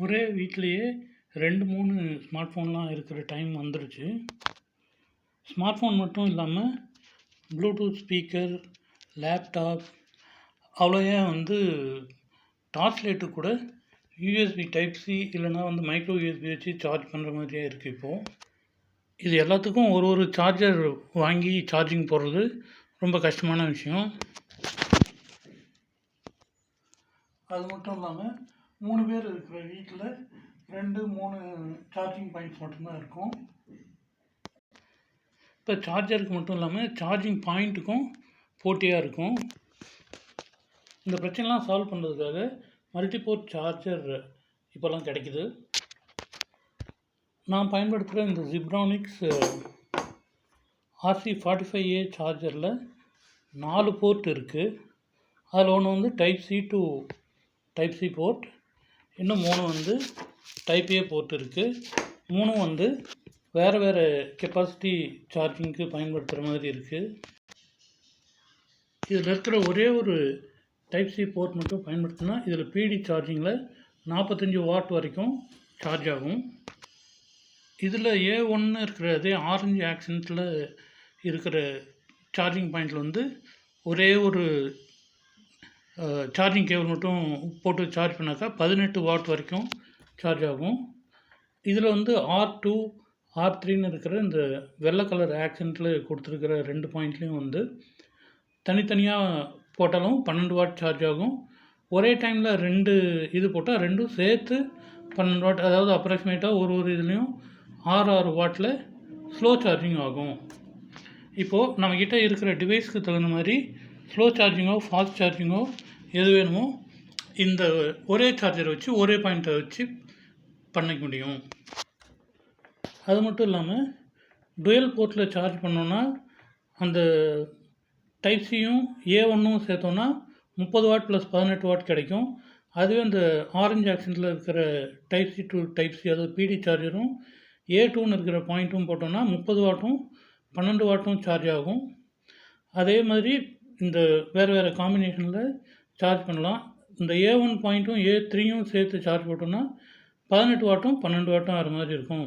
ஒரே வீட்டிலேயே ரெண்டு மூணு ஸ்மார்ட் ஃபோன்லாம் இருக்கிற டைம் வந்துருச்சு. ஸ்மார்ட் ஃபோன் மட்டும் இல்லாமல் ப்ளூடூத் ஸ்பீக்கர் லேப்டாப் அவ்வளோ வந்து டார்ச் லைட்டு கூட யூஎஸ்பி டைப் சி இல்லைனா வந்து மைக்ரோ யூஎஸ்பி வச்சு சார்ஜ் பண்ணுற மாதிரியே இருக்குது இப்போது இது எல்லாத்துக்கும் ஒரு ஒரு சார்ஜர் வாங்கி சார்ஜிங் போடுறது ரொம்ப கஷ்டமான விஷயம். அது மட்டும் இல்லாமல் மூணு பேர் இருக்கிற வீட்டில் ரெண்டு மூணு சார்ஜிங் பாயிண்ட்ஸ் மட்டும்தான் இருக்கும். இப்போ சார்ஜருக்கு மட்டும் இல்லாமல் சார்ஜிங் பாயிண்ட்டுக்கும் போட்டியாக இருக்கும். இந்த பிரச்சனைலாம் சால்வ் பண்ணுறதுக்காக மல்டிபோர்ட் சார்ஜர் இப்போல்லாம் கிடைக்கிது. நான் பயன்படுத்துகிற இந்த Zebronics RC forty five A சார்ஜரில் நாலு போர்ட் இருக்குது அதில் ஒன்று வந்து type C to type C port இன்னும் மூணு வந்து டைப் ஏ போர்ட் இருக்குது மூணும் வந்து வேறு வேறு கெப்பாசிட்டி சார்ஜிங்க்கு பயன்படுத்துகிற மாதிரி இருக்குது இதில் இருக்கிற ஒரே ஒரு டைப் சி போர்ட் மட்டும் பயன்படுத்தினா இதில் பிடி சார்ஜிங்கில் நாற்பத்தஞ்சி வாட் வரைக்கும் சார்ஜ் ஆகும். இதில் ஏ ஒன்று இருக்கிற அதே ஆரஞ்சு ஆக்சன்ட்டில் இருக்கிற சார்ஜிங் பாயிண்டில் வந்து ஒரே ஒரு சார்ஜிங் கேபிள் மட்டும் போட்டு சார்ஜ் பண்ணாக்கா பதினெட்டு வாட் வரைக்கும் சார்ஜ் ஆகும். இதில் வந்து ஆர் டூ ஆர் த்ரீன்னு இருக்கிற இந்த வெள்ளை கலர் ஆக்சன்ட்டில் கொடுத்துருக்கிற ரெண்டு பாயிண்ட்லேயும் வந்து தனித்தனியாக போட்டாலும் பன்னெண்டு வாட் சார்ஜ் ஆகும். ஒரே டைமில் ரெண்டு இது போட்டால் ரெண்டும் சேர்த்து பன்னெண்டு வாட் அதாவது அப்ராக்சிமேட்டாக ஒரு ஒரு இதுலேயும் ஆறு ஆறு வாட்டில் ஸ்லோ சார்ஜிங் ஆகும். இப்போது நம்மக்கிட்ட இருக்கிற டிவைஸ்க்கு தகுந்த மாதிரி ஸ்லோ சார்ஜிங்கோ ஃபாஸ்ட் சார்ஜிங்கோ எது வேணுமோ இந்த ஒரே சார்ஜரை வச்சு ஒரே பாயிண்ட்டை வச்சு பண்ணிக்க முடியும். அது மட்டும் இல்லாமல் டுவெல் போர்ட்டில் சார்ஜ் பண்ணோன்னா அந்த டைப் சியும் ஏ ஒன்றும் சேர்த்தோன்னா முப்பது வாட் ப்ளஸ் பதினெட்டு வாட் கிடைக்கும். அதுவே அந்த ஆரஞ்சு ஆக்ஷனில் இருக்கிற type C to type C அதாவது பிடி சார்ஜரும் ஏ டூன்னு இருக்கிற பாயிண்ட்டும் போட்டோன்னா முப்பது வாட்டும் பன்னெண்டு வாட்டும் சார்ஜ் ஆகும். அதே மாதிரி இந்த வேறு வேறு காம்பினேஷனில் சார்ஜ் பண்ணலாம். இந்த ஏ ஒன் பாயிண்ட்டும் ஏ த்ரீயும் சேர்த்து சார்ஜ் போட்டோன்னா பதினெட்டு வாட்டும் பன்னெண்டு வாட்டும் ஆகிற மாதிரி இருக்கும்.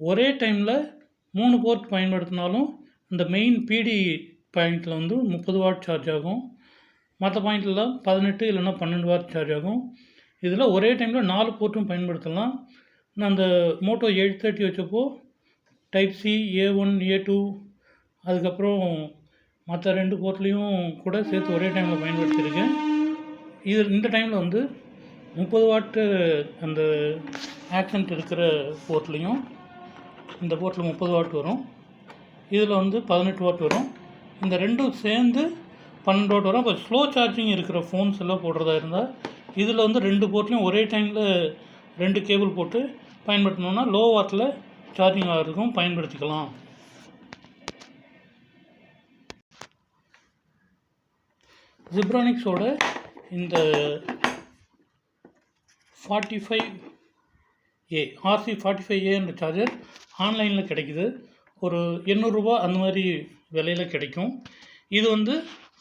ஒரே டைமில் மூணு போர்ட் பயன்படுத்தினாலும் இந்த மெயின் பிடி பாயிண்டில் வந்து முப்பது வாட் சார்ஜ் ஆகும். மற்ற பாயிண்ட்லாம் பதினெட்டு இல்லைன்னா பன்னெண்டு வாட் சார்ஜ் ஆகும். இதில் ஒரே டைமில் நாலு போர்ட்டும் பயன்படுத்தலாம். நான் அந்த Moto eight thirty வச்சப்போ type C A one A two அதுக்கப்புறம் மற்ற ரெண்டு போர்ட்லேயும் கூட சேர்த்து ஒரே டைமில் பயன்படுத்தியிருக்கேன். இது இந்த டைமில் வந்து முப்பது வாட்டு அந்த ஆக்சன்ட் இருக்கிற போர்ட்லேயும் இந்த போர்ட்டில் முப்பது வாட் வரும். இதில் வந்து பதினெட்டு வாட் வரும். இந்த ரெண்டும் சேர்ந்து பன்னெண்டு வாட் வரும். இப்போ ஸ்லோ சார்ஜிங் இருக்கிற ஃபோன்ஸ் எல்லாம் போடுறதா இருந்தால் இதில் வந்து ரெண்டு போர்ட்லேயும் ஒரே டைமில் ரெண்டு கேபிள் போட்டு பயன்படுத்தினோன்னா லோ வாட்டில் சார்ஜிங் ஆகிறதுக்கும் பயன்படுத்திக்கலாம். ஜிப்ரானிக்ஸோட இந்த forty five A RC forty five ஏன்ற சார்ஜர் ஆன்லைனில் கிடைக்குது. ஒரு எண்ணூறுரூபா அந்த மாதிரி விலையில் கிடைக்கும். இது வந்து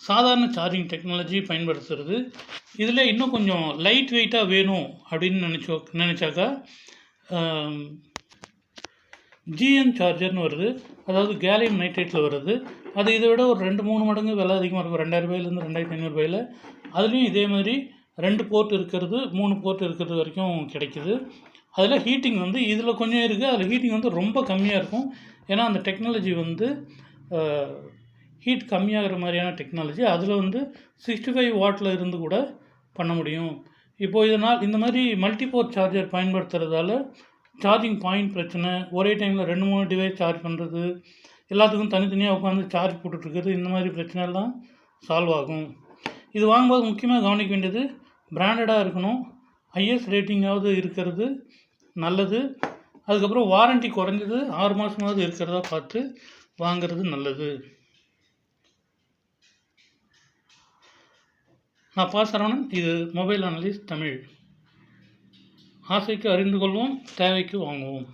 சாதாரண சார்ஜிங் டெக்னாலஜி பயன்படுத்துகிறது இதில் இன்னும் கொஞ்சம் லைட் வெயிட்டாக வேணும் அப்படின்னு நினச்சோ நினச்சாக்கா ஜிஎன் சார்ஜர்னு வருது. அதாவது கேலியம் நைட்ரேட்டில் வருது. அது இதை விட ஒரு ரெண்டு மூணு மடங்கு விலை அதிகமாக இருக்கும். ரெண்டாயிரம் ரூபாயிலேருந்து ரெண்டாயிரத்தி ஐநூறுபாயில் அதுலேயும் இதே மாதிரி ரெண்டு போர்ட் இருக்கிறது மூணு போர்ட் இருக்கிறது வரைக்கும் கிடைக்கிது. அதில் ஹீட்டிங் வந்து இதில் கொஞ்சம் இருக்குது அதில் ஹீட்டிங் வந்து ரொம்ப கம்மியாக இருக்கும். ஏன்னா அந்த டெக்னாலஜி வந்து ஹீட் கம்மியாகிற மாதிரியான டெக்னாலஜி அதில் வந்து சிக்ஸ்டி ஃபைவ் வாட்டில் இருந்து கூட பண்ண முடியும். இப்போது இதனால் இந்த மாதிரி மல்டிபோர்ட் சார்ஜர் பயன்படுத்துகிறதால சார்ஜிங் பாயிண்ட் பிரச்சனை ஒரே டைமில் ரெண்டு மூணு டிவைஸ் சார்ஜ் பண்ணுறது எல்லாத்துக்கும் தனித்தனியாக உட்காந்து சார்ஜ் போட்டுட்ருக்கிறது இந்த மாதிரி பிரச்சனைலாம் சால்வ் ஆகும். இது வாங்கும்போது முக்கியமாக கவனிக்க வேண்டியது பிராண்டடாக இருக்கணும். ஐஎஸ் ரேட்டிங்காவது இருக்கிறது நல்லது. அதுக்கப்புறம் வாரண்ட்டி குறைஞ்சது ஆறு மாதமாவது இருக்கிறதா பார்த்து வாங்கிறது நல்லது. நான் பா சரவணன் இது மொபைல் அனலிஸ்ட் தமிழ். ஆசைக்கு அறிந்து கொள்வோம் தேவைக்கு வாங்குவோம்.